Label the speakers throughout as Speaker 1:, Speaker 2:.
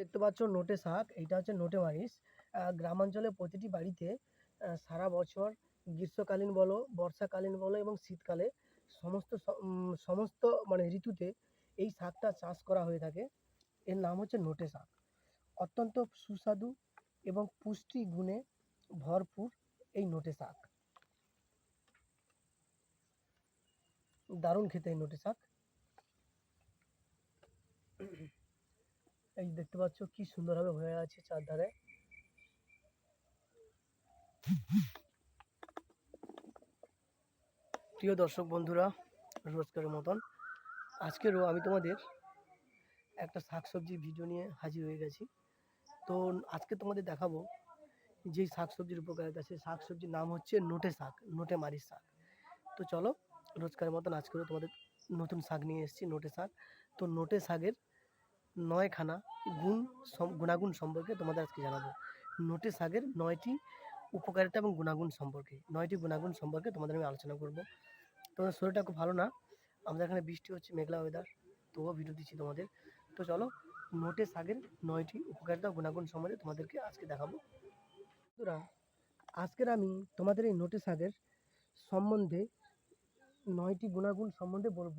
Speaker 1: দেখতে পাচ্ছ নোটে শাক, এইটা হচ্ছে নোটে মারিচ গ্রামাঞ্চলে প্রতিটি বাড়িতে সারা বছর গ্রীষ্মকালীন বলো, বর্ষাকালীন বলো এবং শীতকালে সমস্ত সমস্ত মানে ঋতুতে এই শাকটা চাষ করা হয়ে থাকে। এর নাম হচ্ছে নোটে শাক। অত্যন্ত সুস্বাদু এবং পুষ্টি গুণে ভরপুর এই নোটে শাক। দারুণ খেতে এই নোটে শাক। এই দেখতে পাচ্ছ কি সুন্দরভাবে হয়ে আছে চারধারে। প্রিয় দর্শক বন্ধুরা রোজকারের মতন, আজকেরও আমি তোমাদের একটা শাকসবজি ভিডিও নিয়ে হাজির হয়ে গেছি। তো আজকে তোমাদের দেখাবো যেই শাকসবজির উপকারিতা সেই শাকসবজির নাম হচ্ছে নোটে শাক, নোটে মারির শাক। তো চলো রোজকারের মতন আজকেও তোমাদের নতুন শাক নিয়ে এসেছি, নোটে শাক। তো নোটে শাকের নয়খানা গুণ গুণাগুণ সম্পর্কে তোমাদের আজকে জানাব। নোটে শাকের নয়টি উপকারিতা এবং গুণাগুণ সম্পর্কে। নয়টি গুণাগুণ সম্পর্কে তোমাদের আমি আলোচনা করব। তোমাদের শরীরটা খুব ভালো না? আমাদের এখানে বৃষ্টি হচ্ছে, মেঘলা ওয়েদার তবুও ভিডিও দিচ্ছি তোমাদের। তো চলো নোটে শাকের নয়টি উপকারিতা গুণাগুণ সম্বন্ধে তোমাদেরকে আজকে দেখাবো। বন্ধুরা, আজকের আমি তোমাদের এই নোটে শাকের সম্বন্ধে নয়টি গুণাগুণ সম্বন্ধে বলব।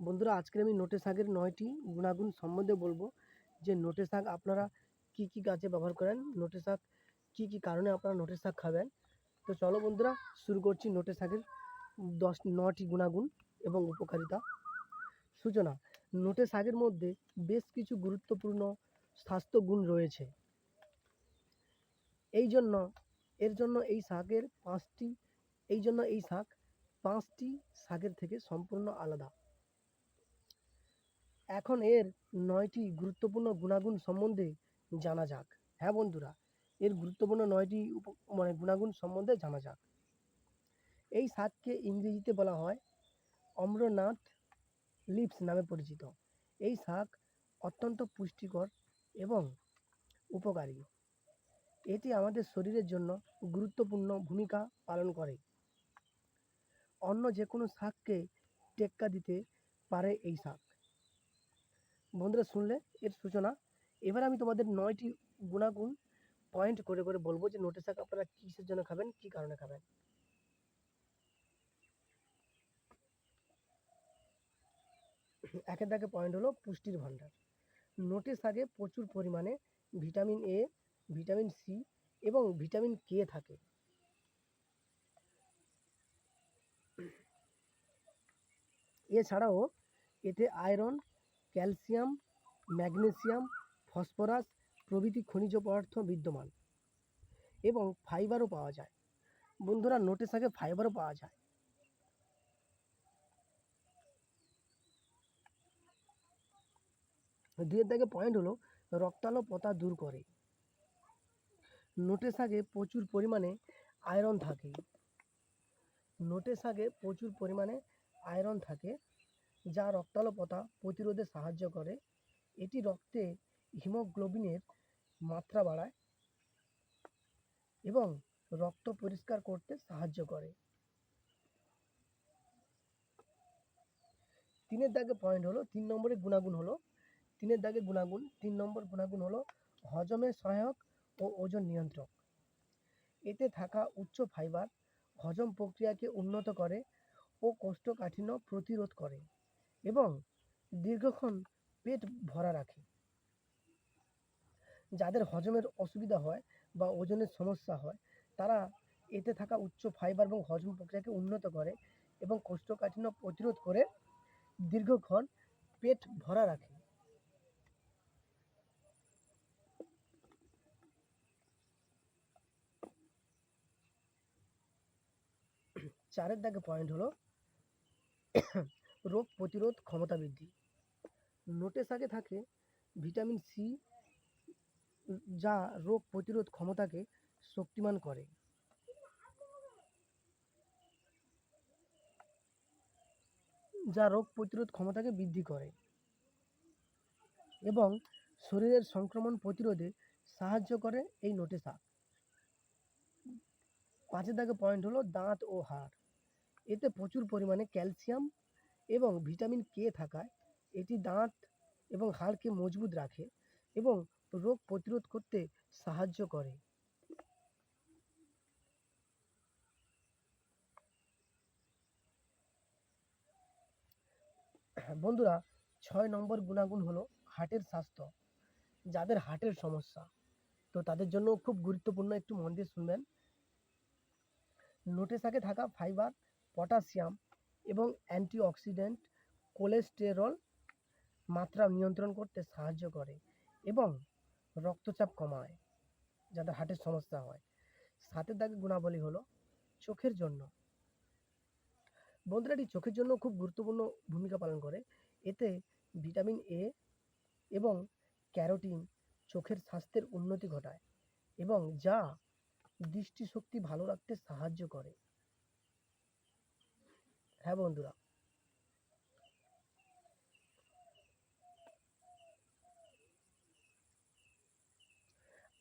Speaker 1: বন্ধুরা আজকে আমি নোটে শাকের নয়টি গুণাগুণ সম্বন্ধে বলব। যে নোটে শাক আপনারা কি কি গাছে ব্যবহার করেন, নোটে শাক কি কি কারণে আপনারা নোটে শাক খাবেন? তো চলো বন্ধুরা, শুরু করছি নোটে শাকের দশ নটি গুণাগুণ এবং উপকারিতা। সূচনা, নোটে শাকের মধ্যে বেশ কিছু গুরুত্বপূর্ণ স্বাস্থ্য গুণ রয়েছে। এই জন্য, এর জন্য এই শাকের পাঁচটি, এই জন্য এই শাক পাঁচটি শাকের থেকে সম্পূর্ণ আলাদা। এখন এর নয়টি গুরুত্বপূর্ণ গুণাগুণ সম্বন্ধে জানা যাক। হ্যাঁ বন্ধুরা, এর গুরুত্বপূর্ণ নয়টি উপ- মানে গুণাগুণ সম্বন্ধে জানা যাক। এই শাককে ইংরেজিতে বলা হয় অম্রনাথ লিপস নামে পরিচিত। এই শাক অত্যন্ত পুষ্টিকর এবং উপকারী। এটি আমাদের শরীরের জন্য গুরুত্বপূর্ণ ভূমিকা পালন করে। অন্য যে কোনো শাককে টেক্কা দিতে পারে এই শাক বন্ধুরা শুনলে এর সূচনা। এবার আমি তোমাদের নয়টি গুণাগুণ পয়েন্ট করে করে বলব যে নোটে শাক আপনারা কিসের জন্য খাবেন, কি কারণে খাবেন। একের দাগে পয়েন্ট হলো পুষ্টির ভাণ্ডার। নোটে শাকে প্রচুর পরিমাণে ভিটামিন এ ভিটামিন সি এবং ভিটামিন কে থাকে। এছাড়াও এতে আয়রন ক্যালসিয়াম, ম্যাগনেসিয়াম, ফসফরাস প্রভৃতি খনিজ পদার্থ বিদ্যমান এবং ফাইবারও পাওয়া যায়। বন্ধুরা নোটে শাকে ফাইবারও পাওয়া যায়। দুয়ের দাগে পয়েন্ট হলো রক্তাল্পতা দূর করে। নোটে শাকে প্রচুর পরিমাণে আয়রন থাকে। নোটে শাকে প্রচুর পরিমাণে আয়রন থাকে। যা রক্তাল্পতা প্রতিরোধে সাহায্য করে। এটি রক্তে হিমোগ্লোবিনের মাত্রা বাড়ায় এবং রক্ত পরিষ্কার করতে সাহায্য করে। তিনের দাগে পয়েন্ট হলো, তিন নম্বরের গুণাগুণ হলো। তিনের দাগে গুণাগুণ, তিন নম্বর গুণাগুণ হলো হজমের সহায়ক ও ওজন নিয়ন্ত্রক। এতে থাকা উচ্চ ফাইবার হজম প্রক্রিয়াকে উন্নত করে ও কোষ্ঠকাঠিন্য প্রতিরোধ করে। এবং দীর্ঘক্ষণ পেট ভরা রাখে। যাদের হজমের অসুবিধা হয় বা ওজনের সমস্যা হয়, তারা এতে থাকা উচ্চ ফাইবার এবং হজম প্রক্রিয়াকে উন্নত করে এবং কোষ্ঠকাঠিন্য প্রতিরোধ করে দীর্ঘক্ষণ পেট ভরা রাখে। চারের দাগে পয়েন্ট হলো রোগ প্রতিরোধ ক্ষমতা বৃদ্ধি। নোটে শাকে থাকে ভিটামিন সি, যা রোগ প্রতিরোধ ক্ষমতাকে শক্তিমান করে। যা রোগ প্রতিরোধ ক্ষমতাকে বৃদ্ধি করে। এবং শরীরের সংক্রমণ প্রতিরোধে সাহায্য করে এই নোটে শাক পাঁচের দাগে পয়েন্ট হলো দাঁত ও হাড়। এতে প্রচুর পরিমাণে ক্যালসিয়াম এবং ভিটামিন কে থাকায় এটি দাঁত এবং হাড়কে মজবুত রাখে এবং রোগ প্রতিরোধ করতে সাহায্য করে। বন্ধুরা, ছয় নম্বর গুণাগুণ হলো হার্টের স্বাস্থ্য। যাদের হার্টের সমস্যা, তো তাদের জন্য খুব গুরুত্বপূর্ণ একটু মন দিয়ে শুনবেন। নোটে শাকে থাকা ফাইবার পটাশিয়াম এবং অ্যান্টিঅক্সিডেন্ট কোলেস্টেরল মাত্রা নিয়ন্ত্রণ করতে সাহায্য করে এবং রক্তচাপ কমায় যাদের হার্টের সমস্যা হয়। সাতের দাগে গুণাবলী হলো চোখের জন্য। বন্ধুরা, এটি চোখের জন্য খুব গুরুত্বপূর্ণ ভূমিকা পালন করে। এতে ভিটামিন এ এবং ক্যারোটিন চোখের স্বাস্থ্যের উন্নতি ঘটায় এবং যা দৃষ্টিশক্তি ভালো রাখতে সাহায্য করে। হ্যাঁ বন্ধুরা।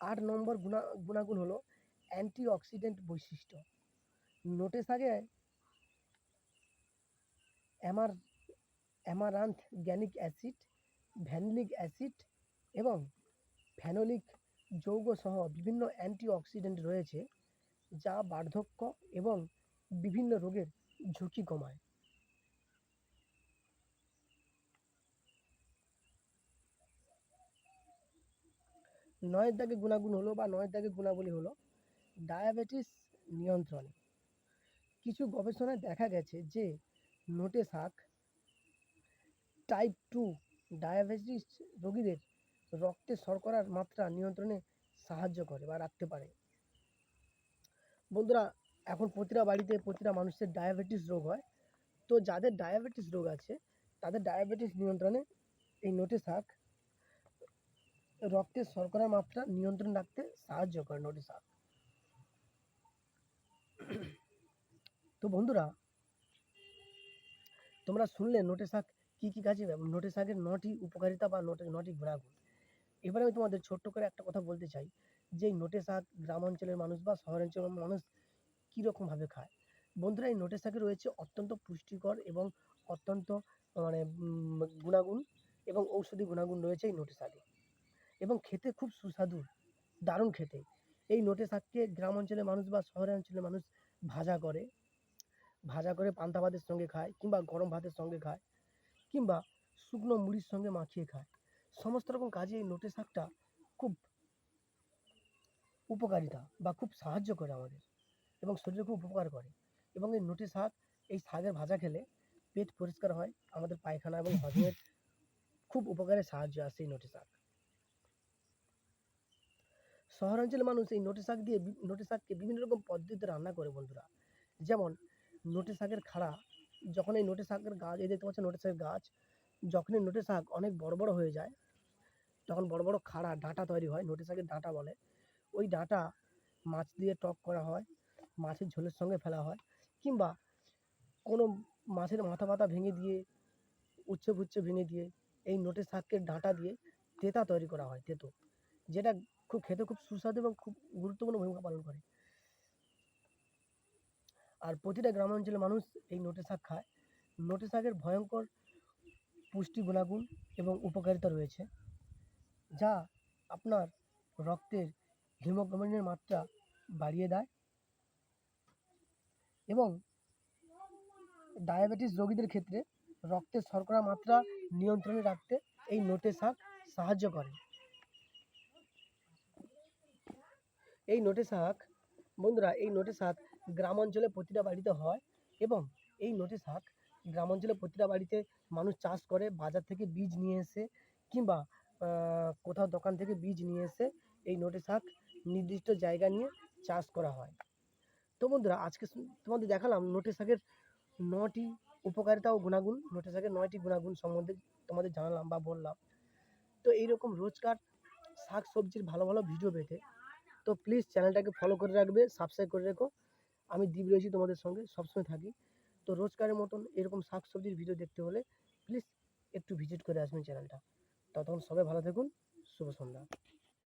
Speaker 1: আট নম্বর গুণা, গুণাগুণ হলো অ্যান্টিঅক্সিডেন্ট বৈশিষ্ট্য। নোটে শাকে amar amaranth gallic acid, vanillic acid এবং ফ্যানোলিক যৌগ সহ বিভিন্ন অ্যান্টিঅক্সিডেন্ট রয়েছে, যা বার্ধক্য এবং বিভিন্ন রোগের ঝুঁকি কমায়। নয়ের দাগে গুণাগুণ হলো বা নয়ের দাগে গুণাবলী হলো ডায়াবেটিস নিয়ন্ত্রণে। কিছু গবেষণায় দেখা গেছে যে নোটে শাক টাইপ টু ডায়াবেটিস রোগীদের রক্তে শর্করার মাত্রা নিয়ন্ত্রণে সাহায্য করে বা রাখতে পারে। বন্ধুরা এখন প্রতিটা বাড়িতে প্রতিটা মানুষের ডায়াবেটিস রোগ হয়। তো যাদের ডায়াবেটিস রোগ আছে, তাদের ডায়াবেটিস নিয়ন্ত্রণে এই নোটে শাক রক্তের শর্করার মাত্রা নিয়ন্ত্রণ রাখতে সাহায্য করে নোটে শাক তো বন্ধুরা, তোমরা শুনলে নোটে শাক কী কী কাজে নোটে শাকের নটি উপকারিতা বা নোটে নটি গুণাগুণ। এবারে আমি তোমাদের ছোট্ট করে একটা কথা বলতে চাই। যে নোটে শাক গ্রাম অঞ্চলের মানুষ বা শহরাঞ্চলের মানুষ কীরকমভাবে খায়? বন্ধুরা, এই নোটে শাকে রয়েছে অত্যন্ত পুষ্টিকর এবং অত্যন্ত মানে গুণাগুণ এবং ঔষধি গুণাগুণ রয়েছে এই নোটে শাকে এবং খেতে খুব সুস্বাদু, দারুণ খেতে। এই নোটে শাককে গ্রাম অঞ্চলের মানুষ বা শহরের অঞ্চলের মানুষ ভাজা করে ভাজা করে পান্তা ভাতের সঙ্গে খায় কিংবা গরম ভাতের সঙ্গে খায় কিংবা শুকনো মুড়ির সঙ্গে মাখিয়ে খায়। সমস্ত রকম কাজে এই নোটে শাকটা খুব উপকারিতা বা খুব সাহায্য করে আমাদের। এবং শরীরে খুব উপকার করে। এবং এই নোটে শাক এই শাকের ভাজা খেলে পেট পরিষ্কার হয়, আমাদের পায়খানা এবং হজমের খুব উপকারে সাহায্য আসে এই নোটে শাক শহরাঞ্চলের মানুষ এই নোটে শাক দিয়ে নোটে শাককে বিভিন্ন রকম পদ্ধতিতে রান্না করে বন্ধুরা। যেমন নোটে শাকের খাড়া, যখন এই নোটে শাকের গাছ, এই দেখতে পাচ্ছেন নোটে শাকের গাছ, যখন এই নোটে শাক অনেক বড় বড় হয়ে যায়, তখন বড় বড় খাড়া, ডাঁটা তৈরি হয় নোটে শাকের ডাঁটা বলে। ওই ডাঁটা মাছ দিয়ে টক করা হয় মাছের ঝোলের সঙ্গে ফেলা হয় কিংবা কোনো মাছের মাথা পাতা ভেঙে দিয়ে, উচ্ছে ফুচ্ছে ভেঙে দিয়ে, এই নোটে শাকের ডাঁটা দিয়ে তেতা তৈরি করা হয়, তেতো। যেটা খুব খেতে খুব সুস্বাদু এবং খুব গুরুত্বপূর্ণ ভূমিকা পালন করে। আর প্রতিটা গ্রামাঞ্চলের মানুষ এই নোটে শাক খায়। নোটে শাকের ভয়ঙ্কর পুষ্টি গুণাগুণ এবং উপকারিতা রয়েছে, যা আপনার রক্তের হিমোগ্লোবিনের মাত্রা বাড়িয়ে দেয় এবং ডায়াবেটিস রোগীদের ক্ষেত্রে রক্তের শর্করা মাত্রা নিয়ন্ত্রণে রাখতে এই নোটে শাক সাহায্য করে। এই নোটে শাক বন্ধুরা, এই নোটে শাক গ্রাম অঞ্চলে প্রতিটা বাড়িতে হয় এবং এই নোটে শাক গ্রাম অঞ্চলে প্রতিটা বাড়িতে মানুষ চাষ করে, বাজার থেকে বীজ নিয়ে এসে কিংবা কোথাও দোকান থেকে বীজ নিয়ে এসে এই নোটে শাক নির্দিষ্ট জায়গা নিয়ে চাষ করা হয়। তো বন্ধুরা, আজকে তোমাদের দেখালাম নোটে শাকের নটি উপকারিতা ও গুণাগুণ। নোটে শাকের নয়টি গুণাগুণ সম্বন্ধে তোমাদের জানালাম বা বললাম। তো এইরকম রোজকার শাক সবজির ভালো ভালো ভিডিও পেতে, তো প্লিজ চ্যানেলটাকে ফলো করে রাখবে সাবস্ক্রাইব করে রেখো। আমি দ্বীপ রয়েছি তোমাদের সঙ্গে, সবসময় থাকি। তো রোজকারের মতন এরকম শাক সবজির ভিডিও দেখতে হলে প্লিজ একটু ভিজিট করে আসবেন চ্যানেলটা ততক্ষণ সবাই ভালো থাকুন, শুভ সন্ধ্যা।